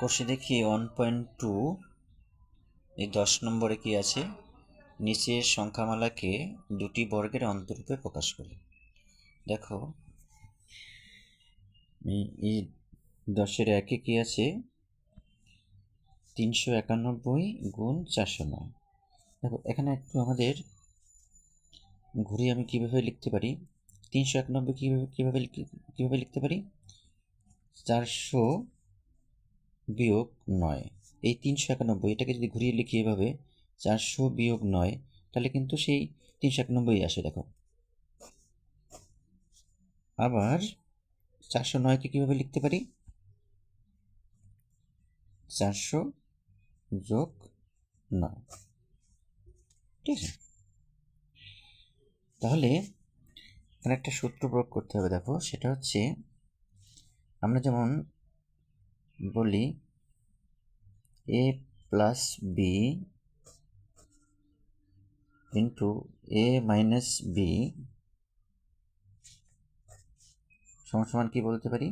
কোষে দেখি one point two এই দশ নম্বরে কি আছে? নিচের সংখ্যামালাকে দুটি বর্গের অন্তরূপে প্রকাশ করে। দেখো, এই- দশের একে কি আছে? তিনশো একানব্বই গুণ চারশো নয়। দেখো, এখানে একটু আমাদের ঘুরে আমি কীভাবে লিখতে পারি? তিনশো একানব্বই কীভাবে কীভাবে কীভাবে লিখতে পারি? চারশো বিয়োগ নয়। এই তিনশো একানব্বই, এটাকে যদি ঘুরিয়ে লিখি এভাবে, চারশো বিয়োগ নয়, তাহলে কিন্তু সেই তিনশো একানব্বই আসে, দেখো। আবার চারশো নয়কে কীভাবে লিখতে পারি? চারশো যোগ নয়। ঠিক আছে? তাহলে এখানে একটা সূত্র প্রয়োগ করতে হবে, দেখো। সেটা হচ্ছে, আমরা যেমন বলি A plus B into A minus B সমান কি বলতে পারি?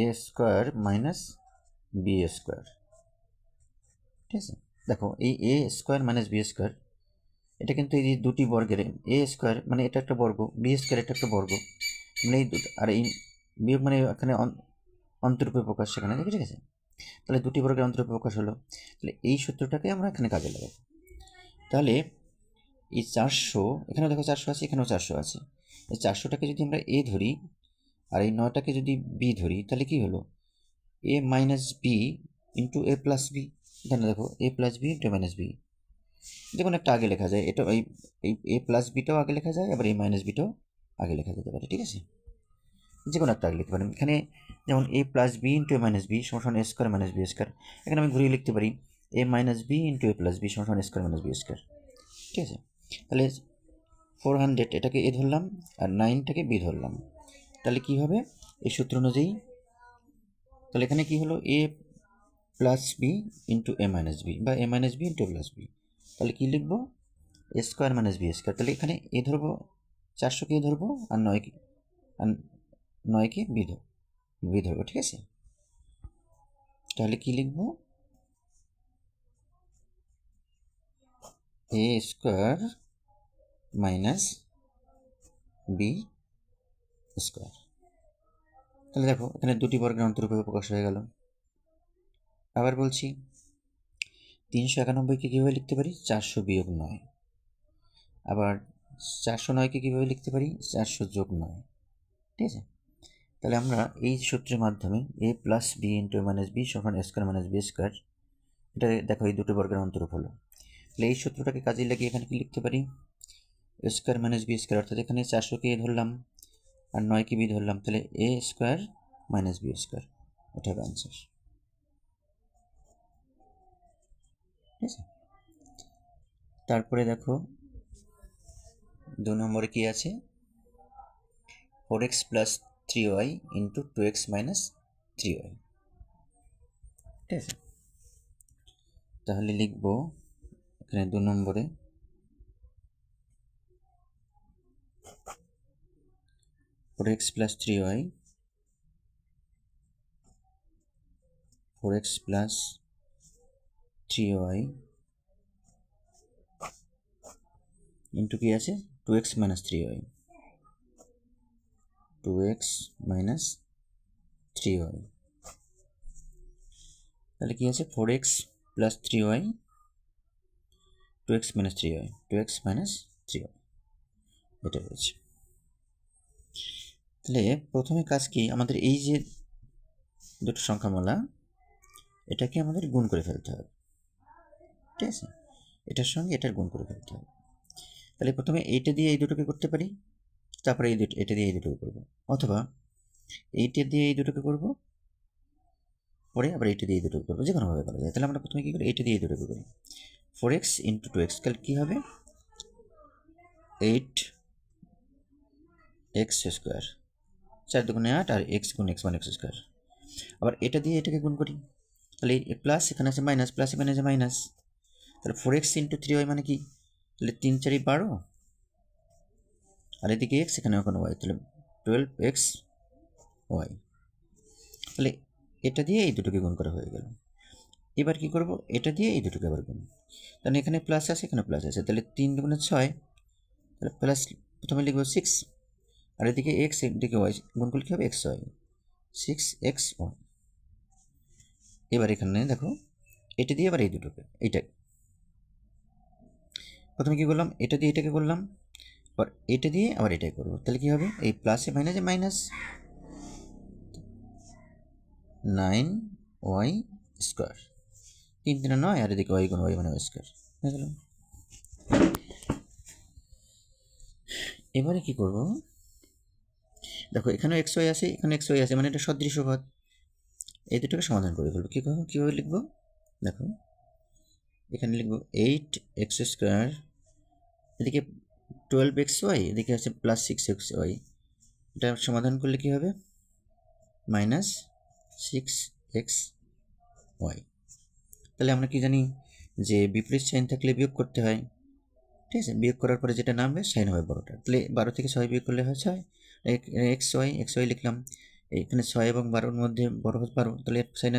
A square minus B square ঠিক আছে? দেখো, এই A square minus B square এটা কিন্তু এই দুটি বর্গের এ স্কোয়ার মানে এটা একটা বর্গ বি স্কোয়ার এটা একটা বর্গ। মানে দুটো, আর এই বিয়োগ মানে এখানে অন- অন্তরূপে প্রকাশ সেখানে, ঠিক আছে? তাহলে দুটি বর্গের অন্তরূপে প্রকাশ হলো। তাহলে এই সূত্রটাকে আমরা এখানে কাজে লাগাবো। তাহলে এই চারশো, এখানেও দেখো চারশো আছে, এখানেও চারশো আছে। এই চারশোটাকে যদি আমরা এ ধরি, আর এই নয়টাকে যদি বি ধরি, তাহলে কি হলো? A minus B into A plus B, এখানে দেখো, A plus B into minus B. দেখুন একটা আগে লেখা যায়, এটা এই এ প্লাস বিটাও আগে লেখা যায়, আবার এই মাইনাস বিটাও আগে লেখা যেতে পারে, ঠিক আছে? যে কোনো একটা আগে লিখতে পারেন। এখানে যেমন A plus B into A minus B সমান A square minus B square এখানে আমি ঘুরিয়ে লিখতে পারি A minus B into A plus B সমান A square minus B square ঠিক আছে? তাহলে ফোর হান্ড্রেড এটাকে এ ধরলাম, আর নাইনটাকে বি ধরলাম। তাহলে কী হবে? এই সূত্র অনুযায়ী, তাহলে এখানে কি হলো? A plus B into A minus B বা A minus B into plus B তাহলে কী লিখব? A square minus B square তাহলে এখানে এ ধরবো চারশোকে ধরবো আর নয়কে আর নয়কে বি ধর বি ধরবো ঠিক আছে? তাহলে কি লিখব? A square minus B square. তাহলে দেখো, এখানে দুটি বর্গের অন্তরূপে প্রকাশ হয়ে গেল। আবার বলছি, তিনশো একানব্বইকে কীভাবে লিখতে পারি? চারশো বিয়োগ নয়। আবার চারশো নয়কে কীভাবে লিখতে পারি? চারশো যোগ নয়। ঠিক আছে? তাহলে আমরা এই সূত্রের মাধ্যমে A plus B into minus B সমান স্কোয়ার মাইনাস বি স্কোয়ার এটা দেখো এই দুটো বর্গের অন্তরূপ হলো। তাহলে এই সূত্রটাকে কাজে লাগিয়ে এখানে কি লিখতে পারি? স্কোয়ার মাইনাস বি স্কোয়ার অর্থাৎ এখানে চারশোকে এ ধরলাম আর নয়কে বি ধরলাম, তাহলে A square minus B square এটা হবে অ্যান্সার ঠিক আছে? তারপরে দেখো দু নম্বরে কি আছে? Four X plus three Y into two X minus three Y ঠিক আছে? তাহলে লিখব এখানে দু নম্বরে। Four X plus three Y four X plus three Y into কি আছে? Two X minus three Y two X minus three Y তাহলে কি আছে four X plus three Y two X minus three Y two X minus three Y এটা রয়েছে তাহলে প্রথমে কাজ কি? আমাদের এই যে দুটো সংখ্যামালা, এটাকে আমাদের গুণ করে ফেলতে হবে। ঠিক আছে? এটার সঙ্গে এটার গুণ করে ফেলতে হবে। তাহলে প্রথমে এইটা দিয়ে এই দুটোকে করতে পারি, তারপরে এই দুটো, এটা দিয়ে এই দুটোকে করব। অথবা এইটা দিয়ে এই দুটোকে করব, পরে আবার এইটা দিয়ে এই দুটোকে করব যে কোনোভাবে করা যায়। তাহলে আমরা প্রথমে কী করি? এইটা দিয়ে এই দুটোকে করি। Four X into two X তাহলে কী হবে? এইট এক্স স্কোয়ার চার দুগুণে আট আর এক্স গুণ এক্স ওয়ান এক্স স্কোয়ার আবার এটা দিয়ে এটাকে গুণ করি। তাহলে প্লাস এখানে আছে মাইনাস প্লাস এখানে আছে মাইনাস তাহলে four X into three Y মানে কি? তাহলে তিন চারি বারো। আর এদিকে এক্স এখানে ওখানে ওয়াই তাহলে টুয়েলভ এক্স ওয়াই তাহলে এটা দিয়ে এই দুটোকে গুণ করা হয়ে গেল। এবার কি করব? এটা দিয়ে এই দুটোকে আবার গুণ। তাহলে এখানে প্লাস আছে, এখানে প্লাস আছে। তাহলে তিন দুগুণে ছয়, তাহলে প্লাস প্রথমে লিখব সিক্স আর এদিকে এক্স এদিকে ওয়াই গুণ করলে কী হবে? X Y six X Y এবার এখানে দেখো, এটা দিয়ে এবার এই দুটোকে, এইটা প্রথমে কী করলাম? এটা দিয়ে এটাকে করলাম। আবার এটা দিয়ে আবার এটাই করব। তাহলে কী হবে? এই প্লাসে মাইনাসে মাইনাস নাইন ওয়াই স্কোয়ার তিন তিনে নয় আর এদিকে ওয়াই গুণ ওয়াই মানে ওয়াই স্কোয়ার হয়ে গেল এবারে কি করব? দেখো, এখানেও এক্স ওয়াই আছে এখানে এক্স ওয়াই আছে মানে এটা সদৃশ পদ এই দুটোকে সমাধান করে ফেলব। কী কীভাবে লিখব? দেখো, এখানে লিখব এইট এক্স স্কোয়ার এদিকে টুয়েলভ এক্স ওয়াই এদিকে আছে প্লাস সিক্স এক্স ওয়াই এটা সমাধান করলে কী হবে? মাইনাস সিক্স এক্স ওয়াই তাহলে আমরা কি জানি যে বিপরীত সাইন থাকলে বিয়োগ করতে হয়। ঠিক আছে, বিয়োগ করার পরে যেটা নামবে সাইন হবে বড়োটা। তাহলে বারো থেকে ছয় বিয়োগ করলে হয় ছয়। এক্স ওয়াই এক্স ওয়াই লিখলাম। এখানে ছয় এবং বারোর মধ্যে বড় হচ্ছে বারো, তাহলে সাইন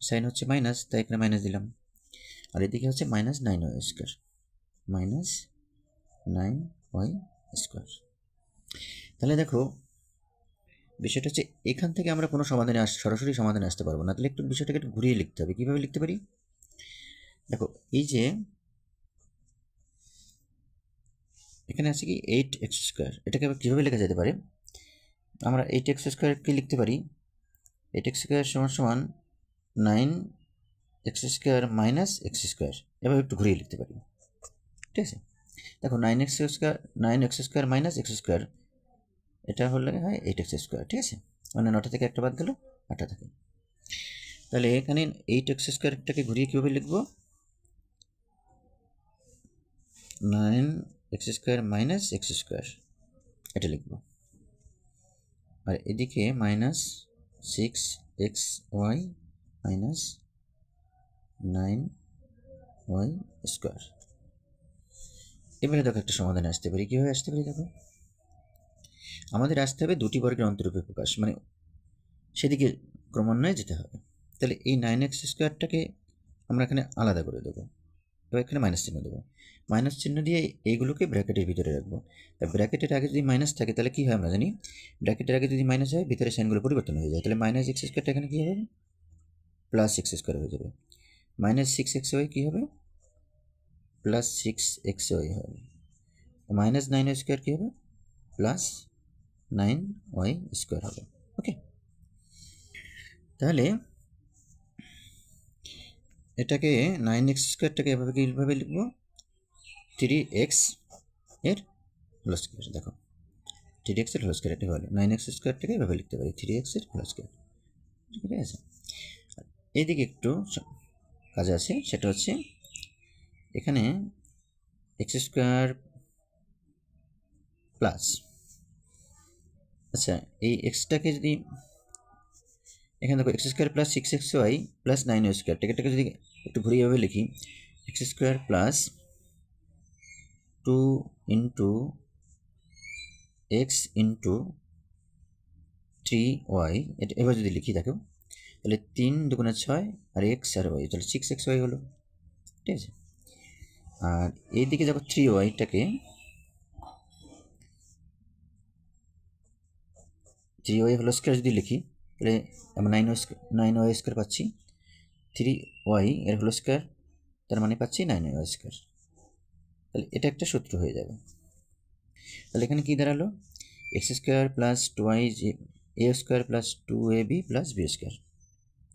সাইন হচ্ছে মাইনাস তাই এখানে মাইনাস দিলাম। আর এদিকে হচ্ছে minus nine Y square minus nine Y square তাহলে দেখো, বিষয়টা হচ্ছে এখান থেকে আমরা কোনো সমাধানে আস, সরাসরি সমাধানে আসতে পারব না। তাহলে একটু বিষয়টাকে একটু ঘুরিয়ে লিখতে হবে। কীভাবে লিখতে পারি? দেখো, এই যে এখানে আছে কি এইট এক্স স্কোয়ার এটাকে আবার কীভাবে লেখা যেতে পারে? আমরা এইট এক্স স্কোয়ারকে লিখতে পারি। এইট এক্স স্কোয়ার সমান সমান nine X square minus X square এভাবে একটু ঘুরিয়ে লিখতে পারি। ঠিক আছে? দেখো nine X square nine X square minus X square এটা হলে হয় এইট এক্স স্কোয়ার ঠিক আছে? মানে নটা থেকে একটা বাদ গেল, আটটা থেকে। তাহলে এখানে এইট এক্স স্কোয়ারটাকে ঘুরিয়ে কীভাবে লিখব? Nine X square minus X square এটা লিখব। আর এদিকে minus six X Y minus nine Y square এবারে দেখো একটা সমাধানে আসতে পারি। কীভাবে আসতে পারি দেখো? আমাদের আসতে হবে দুটি বর্গের অন্তরূপে প্রকাশ মানে সেদিকে ক্রমান্বয়ে যেতে হবে। তাহলে এই নাইন এক্স স্কোয়ারটাকে আমরা এখানে আলাদা করে দেবো। এবার এখানে মাইনাস চিহ্ন দেবো। মাইনাস চিহ্ন দিয়ে এইগুলোকে ব্র্যাকেটের ভিতরে রাখব। তা ব্র্যাকেটের আগে যদি মাইনাস থাকে, তাহলে কী হয় আমরা জানি ব্র্যাকেটের আগে যদি মাইনাস হয়, ভিতরে সাইনগুলো পরিবর্তন হয়ে যায়। তাহলে মাইনাস এক্স স্কোয়ারটা এখানে কী হবে? প্লাস সিক্স স্কোয়ার হয়ে যাবে। মাইনাস সিক্স এক্স ওয়াই কী হবে? প্লাস সিক্স এক্স ওয়াই হবে মাইনাস নাইন স্কোয়ার কী হবে? প্লাস নাইন ওয়াই স্কোয়ার হবে। ওকে তাহলে এটাকে নাইন এক্স স্কোয়ারটাকে এভাবে কীভাবে লিখব? থ্রি এক্সের হোল স্কোয়ার দেখো থ্রি এক্সের হোল স্কোয়ার এটা হলো নাইন এক্স স্কোয়ারটাকে এভাবে লিখতে পারি। থ্রি এক্সের হোল স্কোয়ার ঠিক আছে? এইদিকে একটু কাজ আছে, সেটা হচ্ছে এখানে এক্স স্কোয়ার প্লাস আচ্ছা এই এক্সটাকে যদি, এখানে দেখো X square plus six X Y plus nine Y square এটাকে যদি একটু ঘুরিয়েভাবে লিখি X square plus two into X into three Y এটা এবার যদি লিখি দেখো তাহলে তিন দুগুণে ছয় আর এক্স আর ওয়াই তাহলে সিক্স এক্স ওয়াই হলো, ঠিক আছে? আর এইদিকে দেখো থ্রি ওয়াইটাকে থ্রি ওয়াই হলো স্কোয়ার যদি লিখি, তাহলে আমরা nine Y nine Y square পাচ্ছি। থ্রি ওয়াই এর হলো স্কোয়ার তার মানে পাচ্ছি নাইন ওয়াই স্কোয়ার তাহলে এটা একটা সূত্র হয়ে যাবে। তাহলে এখানে কী দাঁড়াল? X square plus two Y A square plus two A B plus B square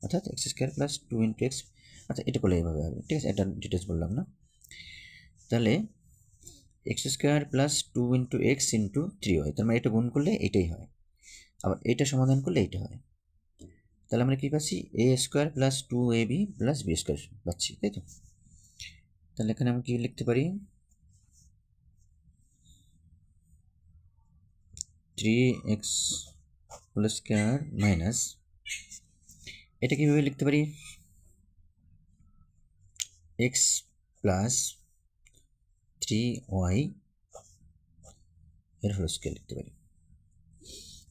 অর্থাৎ X square plus two into X আচ্ছা এটা করলে এইভাবে হবে। ঠিক আছে এটা ডিটেলস বললাম না। তাহলে X square plus two into X into three হয়। তার মানে এটা গুণ করলে এটাই হয়। আবার এটা সমাধান করলে এইটা হয়। তাহলে আমরা কী পাচ্ছি? A square plus two A B plus B square পাচ্ছি, তাই তো? তাহলে এখানে আমি কী লিখতে পারি? Three X whole square minus এটা কীভাবে লিখতে পারি? এক্স প্লাস থ্রি ওয়াই এর হোল স্কোয়ার লিখতে পারি।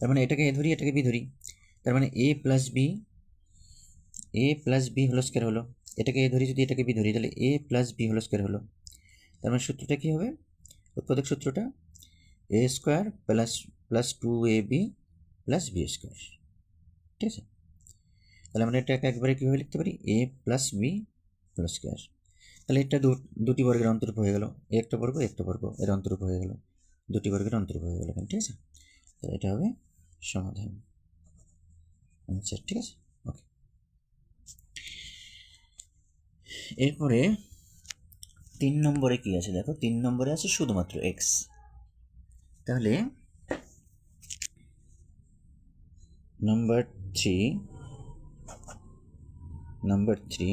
তার মানে এটাকে এ ধরি, এটাকে বি ধরি। তার মানে A plus B A plus B whole square হলো। এটাকে এ ধরি, যদি এটাকে বি ধরি, তাহলে A plus B whole square হলো। তার মানে সূত্রটা কী হবে? উৎপাদক সূত্রটা A square plus plus two A B plus B square ঠিক আছে? তাহলে আমরা এটাকে একবারে কীভাবে লিখতে পারি? A plus B plus square তাহলে এটা দুটি বর্গের অন্তরূপ হয়ে গেল। একটা বর্গ একটা বর্গ, এর অন্তরূপ হয়ে গেল। দুটি বর্গের অন্তরূপ হয়ে গেল ঠিক আছে? তাহলে এটা হবে সমাধান আচ্ছা ঠিক আছে? ওকে এরপরে তিন নম্বরে কি আছে দেখো? তিন নম্বরে আছে শুধুমাত্র এক্স তাহলে নাম্বার থ্রি নাম্বার থ্রি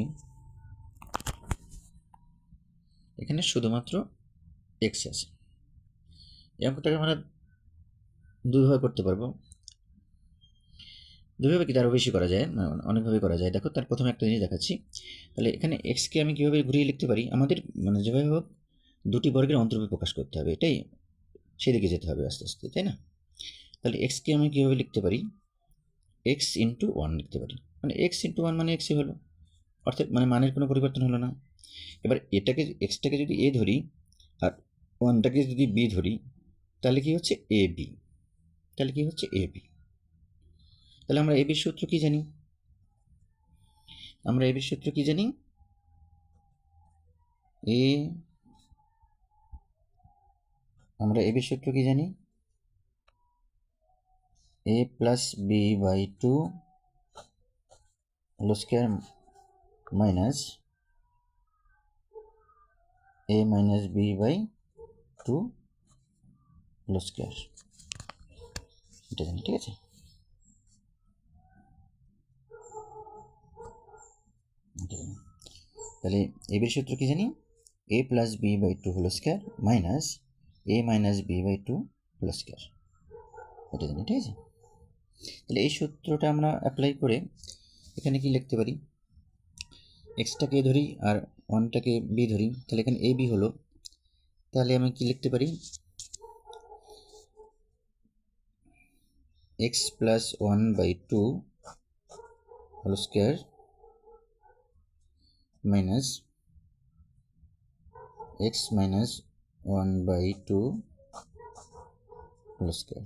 এখানে শুধুমাত্র এক্স আছে। এই অঙ্কটাকে আমরা দুইভাবে করতে পারব। দুইভাবে কি আরও বেশি করা যায়? না, অনেকভাবে করা যায়। দেখো তার প্রথমে একটা জিনিস দেখাচ্ছি। তাহলে এখানে এক্সকে আমি কীভাবে ঘুরিয়ে লিখতে পারি? আমাদের মানে যেভাবে হোক দুটি বর্গের অন্তর্ভুক্ত প্রকাশ করতে হবে এটাই সেদিকে যেতে হবে আস্তে আস্তে তাই না? তাহলে এক্সকে আমি কীভাবে লিখতে পারি? এক্স ইন্টু ওয়ান লিখতে পারি। মানে এক্স ইন্টু ওয়ান মানে এক্সই হলো। অর্থাৎ মানে মানের কোনো পরিবর্তন হলো না। এবার এটাকে এক্সটাকে যদি এ ধরি আর ওয়ানটাকে যদি বি ধরি, তাহলে কি হচ্ছে এ বি তাহলে কি হচ্ছে এ বি তাহলে আমরা এ বির সূত্র কি জানি? আমরা এ বির সূত্র কি জানি? এ আমরা এ বির সূত্র কি জানি? A plus B by two whole square minus A minus B by two whole square এটা জানি ঠিক আছে? তাহলে এ বির সূত্র কি জানি? A plus B by two whole square minus A minus B by two whole square এটা জানি, ঠিক আছে? তাহলে এই সূত্রটা আমরা অ্যাপ্লাই করে এখানে কি লিখতে পারি? এক্সটাকে ধরি আর ওয়ানটাকে বি ধরি, তাহলে এখানে এ বি হলো। তাহলে আমি কি লিখতে পারি? X plus one by two whole square minus X minus one by two whole square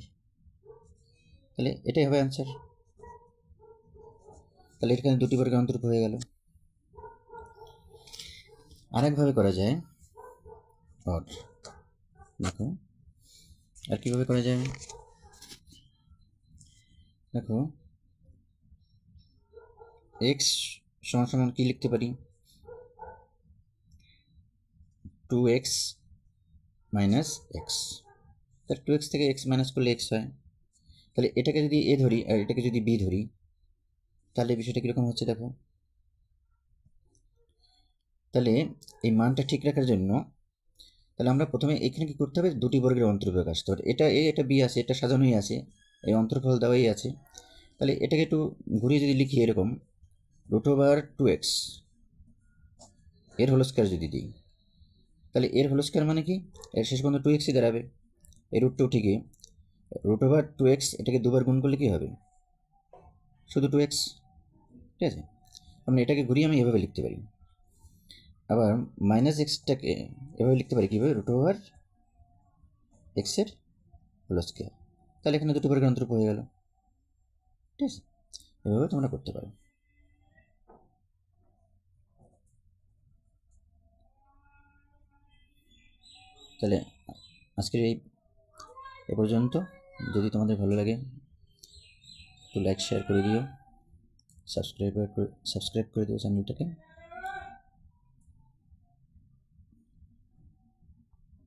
তাহলে এটাই হবে অ্যান্সার তাহলে এখানে দুটি বর্গের অন্তর্ভুক্ত হয়ে গেল। আরেকভাবে করা যায়। অড দেখো। আর কীভাবে করা যায়? দেখো। এক্স সমান সমান কী লিখতে পারি? টু এক্স মাইনাস এক্স তাহলে টু এক্স থেকে এক্স মাইনাস করলে এক্স হয়। তাহলে এটাকে যদি এ ধরি আর এটাকে যদি বি ধরি, তাহলে বিষয়টা কীরকম হচ্ছে দেখো? তাহলে এই মানটা ঠিক রাখার জন্য তাহলে আমরা প্রথমে এখানে কি করতে হবে? দুটি বর্গের অন্তর্ভুক্ত আসতে হবে। এটা এ, এটা বি আছে, এটা সাজানোই আছে, এই অন্তর্ফল দেওয়াই আছে। তাহলে এটাকে একটু ঘুরিয়ে যদি লিখি এরকম, রুট ওভার টু এক্স, এর হোল স্কোয়ার যদি দিই, তাহলে এর হোল স্কোয়ার মানে কি? এর শেষ পর্যন্ত টু এক্সই দাঁড়াবে। এই রুট টু ঠিকই রুট ওভার টু এক্স, এটাকে দুবার গুণ করলে কী হবে? শুধু টু এক্স, ঠিক আছে? আমরা এটাকে ঘুরিয়ে আমি এভাবে লিখতে পারি। আবার মাইনাস এক্সটাকে এভাবে লিখতে পারি কীভাবে? রুট ওভার এক্সের হোল স্কোয়ার তাহলে এখানে দুটো বর্গের অন্তর্প হয়ে গেল। ঠিক আছে? এভাবে তোমরা করতে পারো। তাহলে আজকের এই, এ পর্যন্ত। যদি তোমাদের ভালো লাগে, একটু লাইক শেয়ার করে দিও। সাবস্ক্রাইব করে সাবস্ক্রাইব করে দিও চ্যানেলটাকে